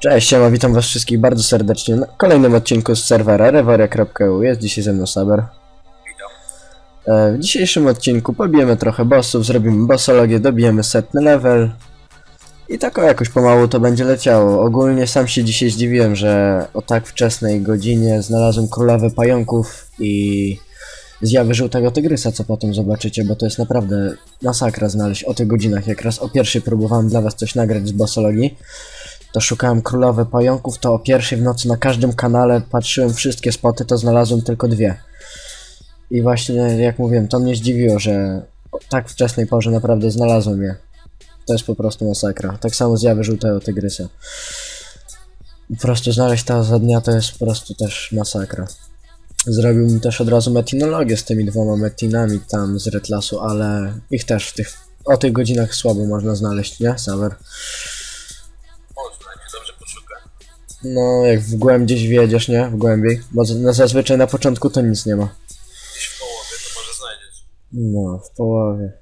Cześć, ja witam was wszystkich bardzo serdecznie na kolejnym odcinku z serwera rewaria.eu. Jest dzisiaj ze mną Saber. E, W dzisiejszym odcinku pobijemy trochę bossów, zrobimy bossologię, dobijemy setny level. I tak o jakoś pomału to będzie leciało. Ogólnie sam się dzisiaj zdziwiłem, że o tak wczesnej godzinie znalazłem królowę pająków i zjawy żółtego tygrysa, co potem zobaczycie, bo to jest naprawdę masakra znaleźć o tych godzinach. Jak raz o pierwszej próbowałem dla was coś nagrać z bossologii, to szukałem królowe pająków, to o pierwszej w nocy na każdym kanale patrzyłem wszystkie spoty, to znalazłem tylko dwie. I właśnie, jak mówiłem, to mnie zdziwiło, że o tak wczesnej porze naprawdę znalazłem je. To jest po prostu masakra. Tak samo zjawy żółtego tygrysa. Po prostu znaleźć to za dnia to jest po prostu też masakra. Zrobiłbym też od razu metinologię z tymi dwoma metinami tam z Retlasu, ale ich też w tych, o tych godzinach słabo można znaleźć, nie? Sawer. Można, nie dobrze. No, jak w głęb gdzieś wiedziesz, nie? W głębiej. Bo z- no, zazwyczaj na początku to nic nie ma. Gdzieś w połowie to może znajdziesz. No, w połowie.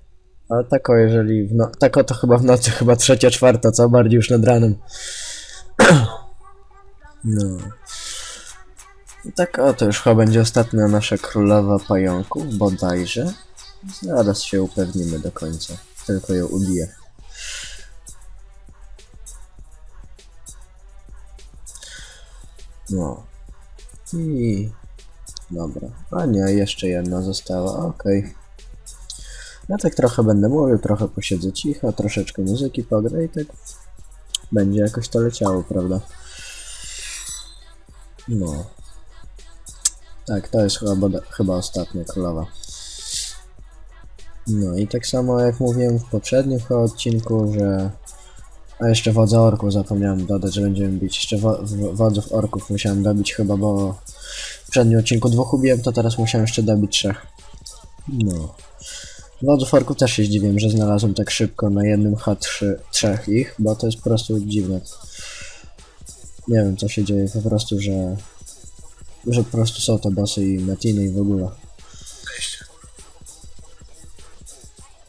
Ale tak o, jeżeli w no... Tak o, to chyba w nocy, chyba trzecia, czwarta, co? Bardziej już nad ranem. No. I tak o, to już chyba będzie ostatnia nasza królowa pająków, bodajże. Zaraz się upewnimy do końca. Tylko ją ubiję. No. I... Dobra. A nie, jeszcze jedna została, okej. Ja tak trochę będę mówił, trochę posiedzę cicho, troszeczkę muzyki pogra i tak będzie jakoś to leciało, prawda? No. Tak, to jest chyba, chyba ostatnia królowa. No i tak samo jak mówiłem w poprzednim odcinku, że... A jeszcze wodza orków zapomniałem dodać, że będziemy bić. Jeszcze wo- wodzów orków musiałem dobić chyba, bo w poprzednim odcinku dwóch ubiłem, to teraz musiałem jeszcze dobić trzech. No. Wodzów orków też się zdziwiłem, że znalazłem tak szybko na jednym H3 trzech ich, bo to jest po prostu dziwne. Nie wiem co się dzieje, po prostu, że że po prostu są te bossy i metiny i w ogóle.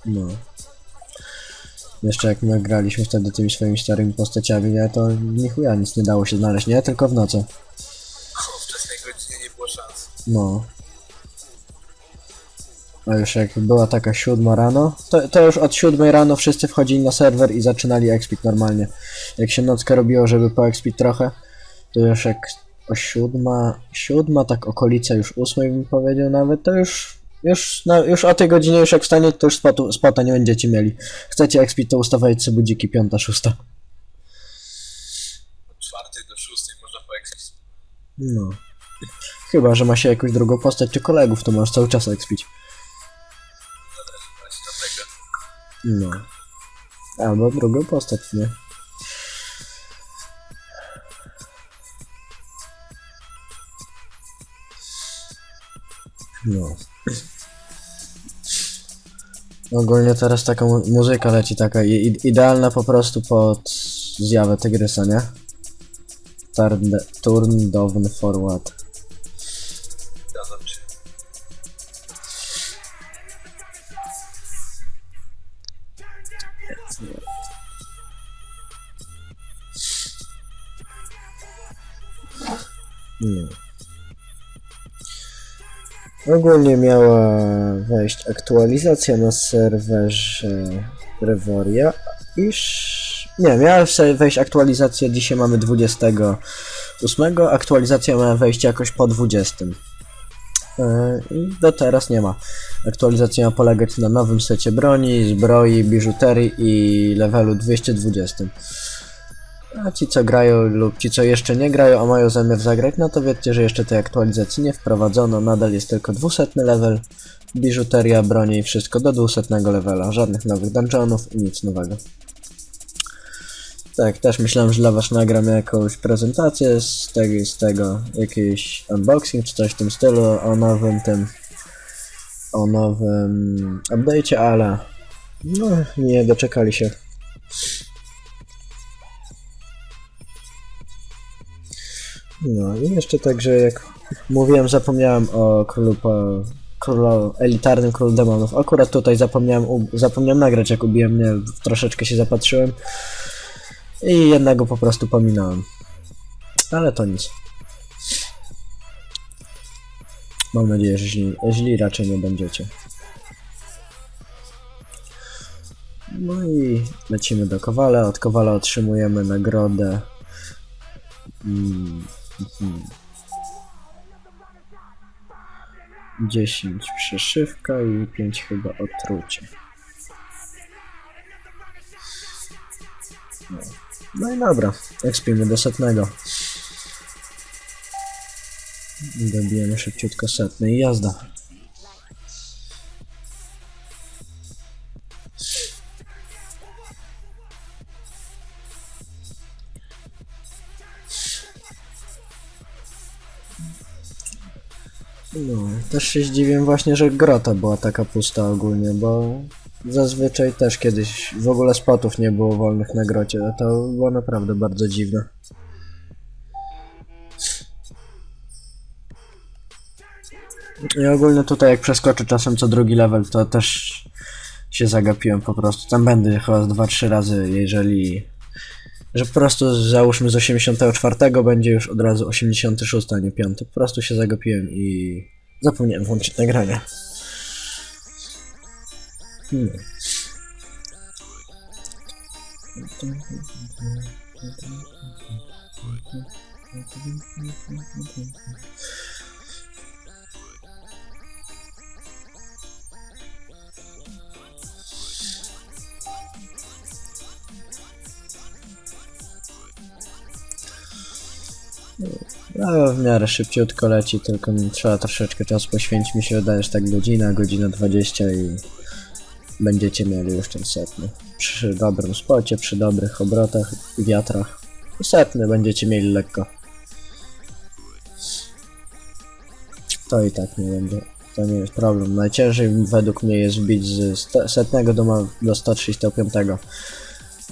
No. Jeszcze jak my graliśmy wtedy tymi swoimi starymi postaciami, nie, to ni chuja nic nie dało się znaleźć, nie? Tylko w nocy. O wczesnej godzinie nie było szans. No. A już jak była taka siódma rano, to, to już od siódmej rano wszyscy wchodzili na serwer i zaczynali expit normalnie. Jak się nockę robiło, żeby poexpit trochę, to już jak o siódma, siódma, tak okolice już ósmej bym powiedział nawet, to już, już, na, już o tej godzinie już jak wstanie, to już spotu, spota nie będziecie mieli. Chcecie expit, to ustawiajcie sobie budziki piąta, szósta. Od czwartej do szóstej można poekspić. No. Chyba, że ma się jakąś drugą postać czy kolegów, to możesz cały czas expić. No. Albo drugą postać, nie? No. Ogólnie teraz taka mu muzyka leci, taka idealna po prostu pod zjawę tygrysa, nie? Turn, turn down forward. Nie. Ogólnie miała wejść aktualizacja na serwerze Revoria, iż... Nie, miała wejść aktualizacja, dzisiaj mamy 28, aktualizacja miała wejść jakoś po 20. Yy, I do teraz nie ma. Aktualizacja ma polegać na nowym secie broni, zbroi, biżuterii i levelu 220. A ci co grają lub ci co jeszcze nie grają, a mają zamiar zagrać, no to wiedzcie, że jeszcze tej aktualizacji nie wprowadzono, nadal jest tylko 200 level, biżuteria, bronie i wszystko do 200 levela, żadnych nowych dungeonów i nic nowego. Tak, też myślałem, że dla was nagram jakąś prezentację z tego, z tego jakiś unboxing czy coś w tym stylu o nowym tym, o nowym update'cie, ale no nie doczekali się. No i jeszcze także jak Mówiłem, zapomniałem o królu, po, królu elitarnym królu demonów. Akurat tutaj zapomniałem, u, zapomniałem nagrać, jak ubiłem mnie, troszeczkę się zapatrzyłem. I jednego po prostu pominąłem. Ale to nic. Mam nadzieję, że źli, źli raczej nie będziecie. No i lecimy do Kowala. Od Kowala otrzymujemy nagrodę. Mm. 10 przeszywka i 5 chyba otrucie. No. no i dobra, ekspimy do setnego. Dobijemy szybciutko setny i jazda. No, też się zdziwiłem właśnie, że grota była taka pusta ogólnie, bo zazwyczaj też kiedyś w ogóle spotów nie było wolnych na grocie, a to było naprawdę bardzo dziwne. I ogólnie tutaj jak przeskoczę czasem co drugi level, to też się zagapiłem po prostu. Tam będę chyba z 2-3 razy, jeżeli... Że po prostu załóżmy z 84 będzie już od razu 86, a nie 5. Po prostu się zagapiłem i zapomniałem włączyć nagrania. Hmm. No, w miarę szybciutko leci, tylko trzeba troszeczkę czasu poświęcić. Mi się wydaje, że tak godzina, godzina 20 i będziecie mieli już ten setny. Przy dobrym spocie, przy dobrych obrotach wiatrach. Setny będziecie mieli lekko. To i tak nie będzie. To nie jest problem. Najciężej według mnie jest wbić z setnego do, do 135.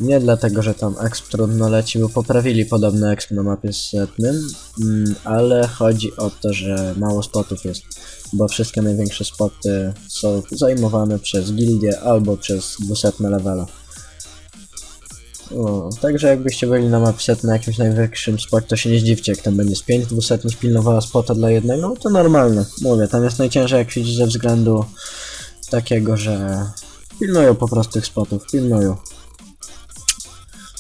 Nie dlatego, że tam exp trudno leci, bo poprawili podobny exp na mapie setnym, mm, ale chodzi o to, że mało spotów jest, bo wszystkie największe spoty są zajmowane przez gildię albo przez 200 levela. O, także jakbyście byli na mapie set na jakimś najwyższym spocie, to się nie zdziwcie, jak tam będzie z 5 200 pilnowała spota dla jednego, to normalne. Mówię, tam jest najciężej jak widzieć ze względu takiego, że pilnują po prostu tych spotów, pilnują.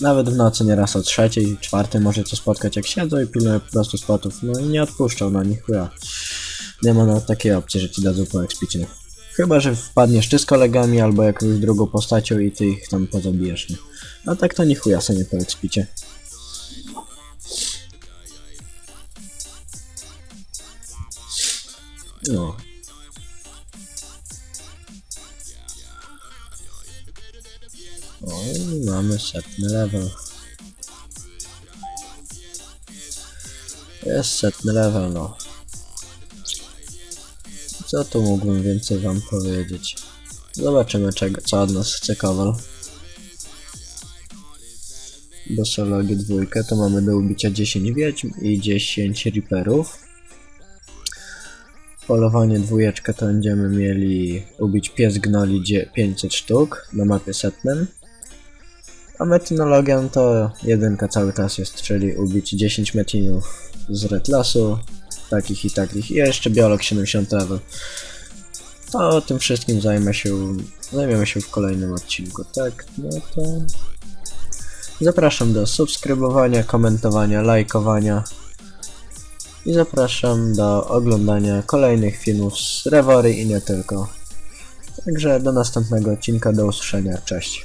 Nawet w nocy nieraz o trzeciej, czwartej możecie spotkać jak siedzą i pilnują po prostu spotów. No i nie odpuszczą na nich, chuja. Nie ma nawet takiej opcji, że ci dadzą po expicie. Chyba, że wpadniesz ty z kolegami albo jakąś drugą postacią i ty ich tam pozabijesz, nie? A tak to nie chuja sobie po expicie. No. Mamy setny level. Jest setny level, no. Co tu mógłbym więcej wam powiedzieć? Zobaczymy czego, co od nas chce Kowal. Do sologi dwójkę to mamy do ubicia 10 wiedźm i 10 riperów. Polowanie dwójeczkę to będziemy mieli ubić pies gnoli dzie- 500 sztuk na mapie setnym. A metynologią to jedynka cały czas jest, czyli ubić 10 metinów z retlasu, takich i takich. I jeszcze biolog 70 level. To tym wszystkim zajmę się, zajmiemy się w kolejnym odcinku, tak? No to... Zapraszam do subskrybowania, komentowania, lajkowania. I zapraszam do oglądania kolejnych filmów z Rewory i nie tylko. Także do następnego odcinka, do usłyszenia, cześć.